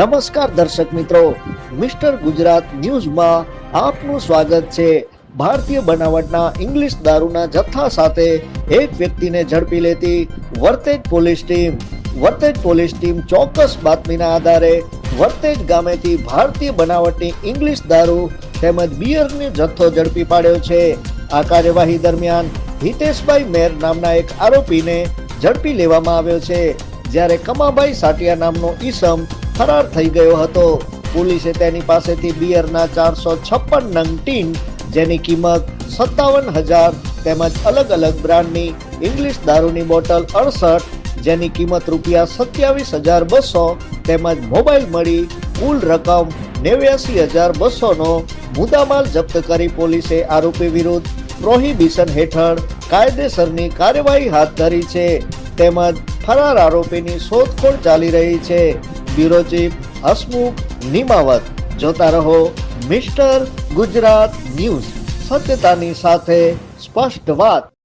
નમસ્કાર દર્શક મિત્રો. મિસ્ટર ગુજરાત ન્યૂઝમાં આપનું સ્વાગત છે. ભારતીય બનાવટના ઇંગ્લિશ દારૂના જથ્થા સાથે એક વ્યક્તિને ઝડપી લેતી Vartej police team. Vartej police team ચોક્કસ બાતમીના આધારે વર્તેજ ગામેથી ભારતીય બનાવટની ઇંગ્લિશ દારૂ તેમજ બિયરનો જથ્થો ઝડપી પાડ્યો છે. આ કાર્યવાહી દરમિયાન હિતેશભાઈ મેર નામના એક આરોપીને ઝડપી લેવામાં આવ્યો છે. જ્યારે કમાભાઈ સાટિયા નામનો ઈસમ ફરાર થઈ ગયો હતો. પોલીસે તેની પાસેથી બિયરના ચારસો છપ્પન નંગ ટીન, જેની કિંમત સત્તાવન હજાર તેમજ અલગ અલગ બ્રાન્ડની ઇંગ્લિશ દારૂની બોટલ અડસઠ, જેની કિંમત રૂપિયા સત્યાવીસ હજાર બસો તેમજ મોબાઈલ મળી કુલ રકમ નેવ્યાસી હજાર બસોનો મુદ્દામાલ જપ્ત કરી પોલીસે આરોપી વિરુદ્ધ પ્રોહિબિશન હેઠળ કાયદેસરની કાર્યવાહી હાથ ધરી છે. તેમજ ફરાર આરોપીની શોધખોળ ચાલી રહી છે. Bureau chief Hasmukh Nimavat. જોતા રહો મિસ્ટર ગુજરાત ન્યૂઝ. સત્યતાની સાથે સ્પષ્ટ વાત.